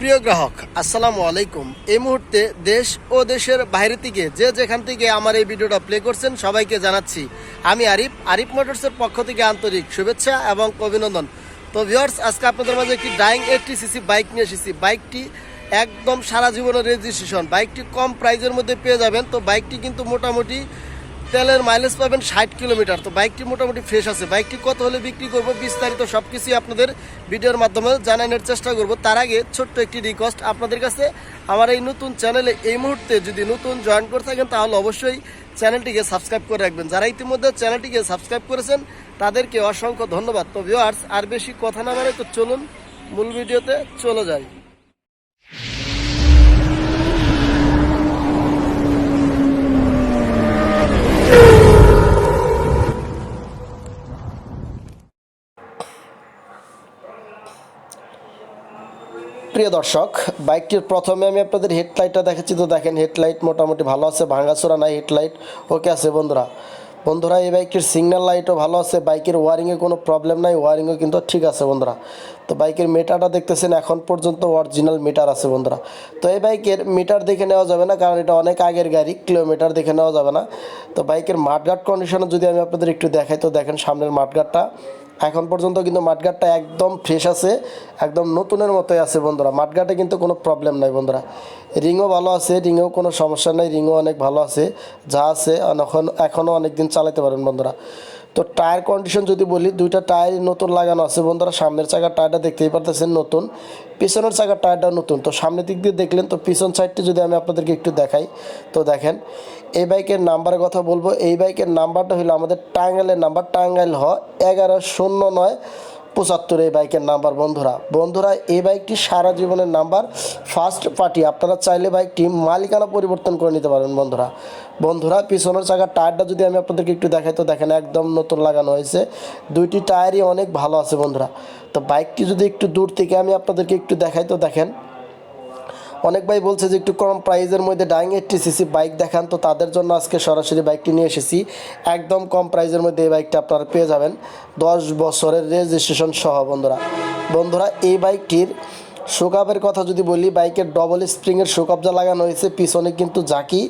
প্রিয় গ্রাহক, আসসালামু আলাইকুম। এই মুহূর্তে দেশ ও দেশের বাইরে থেকে যে যেখান থেকে আমার এই ভিডিওটা প্লে করছেন, সবাইকে জানাচ্ছি, আমি আরিফ আরিফ মোটরসের পক্ষ থেকে আন্তরিক শুভেচ্ছা এবং অভিনন্দন। তো ভিউয়ার্স, আজকে আপনাদের মাঝে একটি ডাইং এইটটি সিসি বাইক নিয়ে এসেছি। বাইকটি একদম সারা জীবনের রেজিস্ট্রেশন বাইকটি কম প্রাইজের মধ্যে পেয়ে যাবেন। তো বাইকটি কিন্তু মোটামুটি তেলের মাইলেজ পাবেন ষাট কিলোমিটার। তো বাইকটি মোটামুটি ফ্রেশ আছে। বাইকটি কত হলে বিক্রি করব বিস্তারিত সব কিছুই আপনাদের ভিডিওর মাধ্যমে জানানোর চেষ্টা করব। তার আগে ছোট্ট একটি রিকোয়েস্ট আপনাদের কাছে। আমার এই নতুন চ্যানেলে এই মুহূর্তে যদি নতুন জয়েন করে থাকেন, তাহলে অবশ্যই চ্যানেলটিকে সাবস্ক্রাইব করে রাখবেন। যারা ইতিমধ্যে চ্যানেলটিকে সাবস্ক্রাইব করেছেন, তাদেরকে অসংখ্য ধন্যবাদ। তো ভিউয়ার্স আর বেশি কথা না বাড়ে তো চলুন মূল ভিডিওতে চলে যাই। প্রিয় দর্শক, বাইকটির প্রথমে আমি আপনাদের হেডলাইটটা দেখাচ্ছি। তো দেখেন, হেডলাইট মোটামুটি ভালো আছে, ভাঙাচোরা নাই, হেডলাইট ওকে আছে বন্ধুরা। বন্ধুরা, এই বাইকটির সিগন্যাল লাইটও ভালো আছে, বাইকের ওয়ারিংয়ে কোনো প্রবলেম নাই, ওয়ারিংও কিন্তু ঠিক আছে বন্ধুরা। তো বাইকের মিটারটা দেখতেছেন, এখন পর্যন্ত অরিজিনাল মিটার আছে বন্ধুরা। তো এই বাইকের মিটার দেখে নেওয়া যাবে না, কারণ এটা অনেক আগের গাড়ি কিলোমিটার দেখে নেওয়া যাবে না। তো বাইকের মাঠঘাট কন্ডিশনে যদি আমি আপনাদের একটু দেখাই, তো দেখেন সামনের মাঠগার্ডটা এখন পর্যন্ত কিন্তু মাঠঘাটটা একদম ফ্রেশ আছে, একদম নতুনের মতোই আছে বন্ধুরা। মাঠঘাটে কিন্তু কোনো প্রবলেম নাই বন্ধুরা। রিংও ভালো আছে, রিংও কোনো সমস্যা নাই, রিংও অনেক ভালো আছে, যা আছে এখন, এখনও অনেক দিন চালাতে পারেন বন্ধুরা। তো টায়ার কন্ডিশন যদি বলি, দুইটা টায়ার নতুন লাগানো আছে। বন্ধুরা, সামনের চাকার টায়ারটা দেখতেই পারতেছেন নতুন। পিছনের চাকার টায়ারটা নতুন। তো সামনের দিক দিয়ে দেখলেন, তো পিছন সাইডটি যদি আমি আপনাদেরকে একটু দেখাই, তো দেখেন, এই বাইকের নাম্বারের কথা বলব। এই বাইকের নাম্বারটা হলো আমাদের টাঙ্গাইলের নাম্বার টাঙ্গাইল হ এগারো শূন্য নয় পঁচাত্তর এই বাইকের নাম্বার বন্ধুরা। বন্ধুরা, এই বাইকটি সারা জীবনের নাম্বার ফার্স্ট পার্টি আপনারা চাইলে বাইকটি মালিকানা পরিবর্তন করে নিতে পারেন, বন্ধুরা। বন্ধুরা, পিছনের চাকার টায়ারটা যদি আমি আপনাদেরকে একটু দেখাই, তো দেখেন একদম নতুন লাগানো হয়েছে। দুইটি টায়ারই অনেক ভালো আছে বন্ধুরা। তো বাইকটি যদি একটু দূর থেকে আমি আপনাদেরকে একটু দেখাই, তো দেখেন। অনেক ভাই বলছে যে একটু কম প্রাইজের মধ্যে ডাইং এইটটি সিসি বাইক দেখান, তো তাদের জন্য আজকে সরাসরি বাইকটি নিয়ে এসেছি। একদম কম প্রাইজের মধ্যে এই বাইকটা আপনারা পেয়ে যাবেন। দশ বছরের রেজিস্ট্রেশন সহ বন্ধুরা। বন্ধুরা, এই বাইকটির শোকাপের কথা যদি বলি, বাইকের ডবল স্প্রিংয়ের শোকাপজা লাগানো হয়েছে, পিছনে কিন্তু জাকি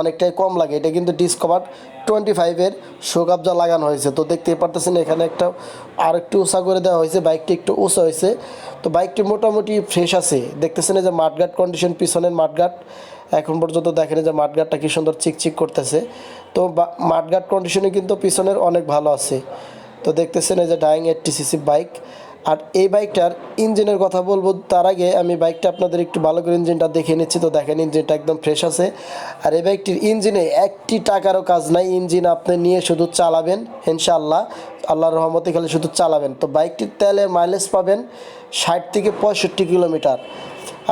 অনেকটাই কম লাগে। এটা কিন্তু ডিসকভার টোয়েন্টি ফাইভের শোকাপজা লাগানো হয়েছে। তো দেখতেই পারতেছেন, এখানে একটা আর একটু উঁচা করে দেওয়া হয়েছে, বাইকটি একটু উঁচা হয়েছে। তো বাইকটি মোটামুটি ফ্রেশ আছে। দেখতেছেন যে মাঠগাট কন্ডিশন পিছনের মাঠগাট এখন পর্যন্ত দেখেন যে মাঠগাটটা কি সুন্দর চিকচিক করতেছে। তো মাঠগাট কন্ডিশনে কিন্তু পিছনের অনেক ভালো আছে। তো দেখতেছেন এই যে ডাইং এইটটি সিসি বাইক আর এই বাইকটার ইঞ্জিনের কথা বলব, তার আগে আমি বাইকটা আপনাদের একটু ভালো করে ইঞ্জিনটা দেখে নিচ্ছি। তো দেখেন, ইঞ্জিনটা একদম ফ্রেশ আছে। আর এই বাইকটির ইঞ্জিনে একটি টাকারও কাজ নাই। ইঞ্জিন আপনি নিয়ে শুধু চালাবেন, ইনশাআল্লাহ। আল্লাহর রহমতে খালি শুধু চালাবেন। তো বাইকটির তেলের মাইলেজ পাবেন ষাট থেকে পঁয়ষট্টি কিলোমিটার।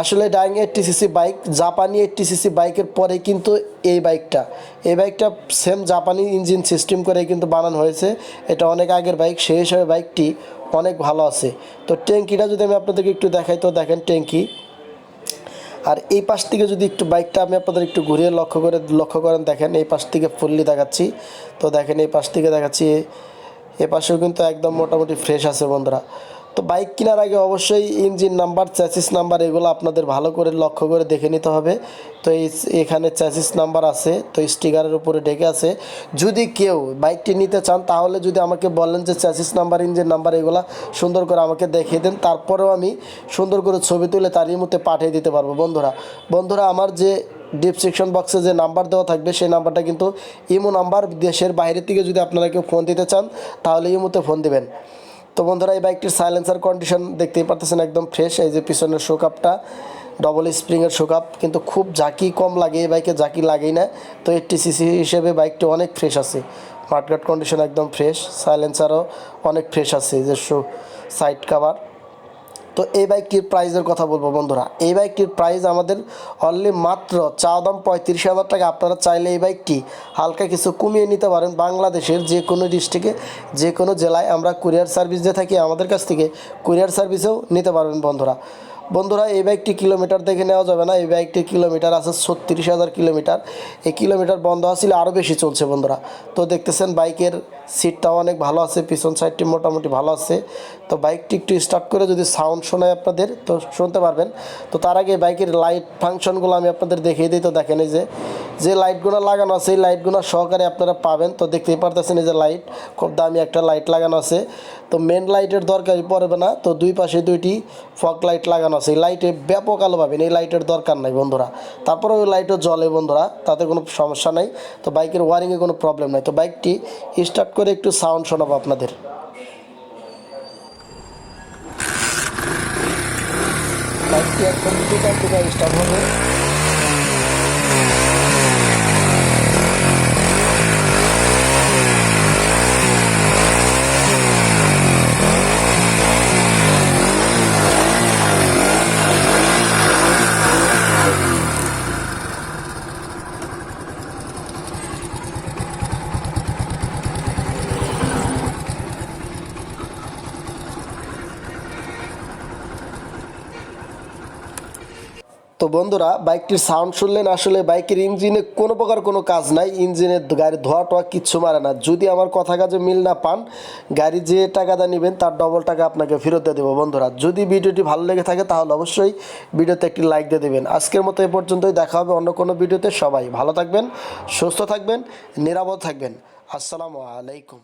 আসলে ডাইং এইটটি সিসি বাইক, জাপানি এইটটি সিসি বাইকের পরে কিন্তু এই বাইকটা। এই বাইকটা সেম জাপানি ইঞ্জিন সিস্টেম করে কিন্তু বানানো হয়েছে। এটা অনেক আগের বাইক, সেই হিসাবে বাইকটি অনেক ভালো আছে। তো ট্যাঙ্কিটা যদি আমি আপনাদেরকে একটু দেখাই, তো দেখেন ট্যাঙ্কি। আর এই পাশ থেকে যদি একটু বাইকটা আমি আপনাদের একটু ঘুরিয়ে লক্ষ্য করে, লক্ষ্য করেন, দেখেন এই পাশ থেকে ফুললি দেখাচ্ছি। তো দেখেন এই পাশ থেকে দেখাচ্ছি, এ পাশেও কিন্তু একদম মোটামুটি ফ্রেশ আছে বন্ধুরা। তো বাইক কেনার আগে অবশ্যই ইঞ্জিন নাম্বার চ্যাসিস নাম্বার এগুলো আপনাদের ভালো করে লক্ষ্য করে দেখে নিতে হবে। তো এই এখানে চ্যাসিস নাম্বার আছে, তো স্টিকারের উপরে ঢেকে আছে। যদি কেউ বাইকটি নিতে চান, তাহলে যদি আমাকে বলেন যে চ্যাসিস নাম্বার, ইঞ্জিন নাম্বার এগুলো সুন্দর করে আমাকে দেখিয়ে দেন, তারপরেও আমি সুন্দর করে ছবি তুলে তারই মধ্যে পাঠিয়ে দিতে পারব। বন্ধুরা বন্ধুরা, আমার যে ডিসক্রিপশন বক্সে যে নাম্বার দেওয়া থাকবে, সেই নাম্বারটা কিন্তু ইমো নাম্বার দেশের বাইরে থেকে যদি আপনারা কেউ ফোন দিতে চান, তাহলে ইমোতে ফোন দিবেন। তো বন্ধুরা, এই বাইকটির সাইলেন্সার কন্ডিশন দেখতেই পারতেছেন একদম ফ্রেশ এই যে পিছনের শোকাপটা ডবল স্প্রিংয়ের শোকাপ কিন্তু খুব জাকি কম লাগে, এই বাইকে জাকি লাগেই না। তো এইটটি সিসি হিসেবে বাইকটি অনেক ফ্রেশ আছে। মার্কেট কন্ডিশন একদম ফ্রেশ সাইলেন্সারও অনেক ফ্রেশ আছে যে সাইড কাভার তো এই বাইকটির প্রাইজের কথা বলব বন্ধুরা। এই বাইকটির প্রাইস আমাদের অনলি মাত্র চা দাম পঁয়ত্রিশ হাজার টাকা। আপনারা চাইলে এই বাইকটি হালকা কিছু কমিয়ে নিতে পারেন। বাংলাদেশের যে কোনো ডিস্ট্রিক্টে যে কোনো জেলায় আমরা কুরিয়ার সার্ভিস দিয়ে থাকি। আমাদের কাছ থেকে কুরিয়ার সার্ভিসেও নিতে পারবেন বন্ধুরা। বন্ধুরা, এই বাইকটি কিলোমিটার দেখে নেওয়া যাবে না। এই বাইকটির কিলোমিটার আছে ছত্রিশ হাজার কিলোমিটার এই কিলোমিটার বন্ধ আসলে আরও বেশি চলছে বন্ধুরা। তো দেখতেছেন বাইকের সিটটাও অনেক ভালো আছে, পিছন সাইডটি মোটামুটি ভালো আছে। তো বাইকটি একটু স্টার্ট করে যদি সাউন্ড শোনায় আপনাদের, তো শুনতে পারবেন। তো তার আগে বাইকের লাইট ফাংশনগুলো আমি আপনাদের দেখিয়ে দিই। তো দেখেন এই যে যে লাইটগুলো লাগানো আছে, এই লাইটগুলো সহকারে আপনারা পাবেন। তো দেখতেই পারতেছেন এই যে লাইট খুব দামি একটা লাইট লাগানো আছে। তো মেন লাইটের দরকারই পড়বে না। তো দুই পাশে দুইটি ফগ লাইট লাগানো আছে, এই লাইটে ব্যাপক আলো পাবেন, এই লাইটের দরকার নাই বন্ধুরা। তারপরে ওই লাইটও জ্বলে বন্ধুরা, তাতে কোনো সমস্যা নাই। তো বাইকের ওয়ারিংয়ে কোনো প্রবলেম নাই। তো বাইকটি স্টার্ট করে একটু সাউন্ড শোনাবো আপনাদের। বাইকটি একদম স্টার্ট হবে। তো বন্ধুরা, বাইকটির সাউন্ড শুনলেন আসলে বাইকের ইঞ্জিনে কোনো প্রকার কোনো কাজ নাই। ইঞ্জিনের গাড়ি ধোয়া টোয়া কিচ্ছু মারে না। যদি আমার কথা কাজে মিল না পান, গাড়ি যে টাকাটা নেবেন, তার ডবল টাকা আপনাকে ফেরত দিয়ে দেবো বন্ধুরা। যদি ভিডিওটি ভালো লেগে থাকে, তাহলে অবশ্যই ভিডিওতে একটি লাইক দিয়ে দেবেন। আজকের মতো এ পর্যন্তই, দেখা হবে অন্য কোনো ভিডিওতে। সবাই ভালো থাকবেন, সুস্থ থাকবেন, নিরাপদ থাকবেন। আসসালামু আলাইকুম।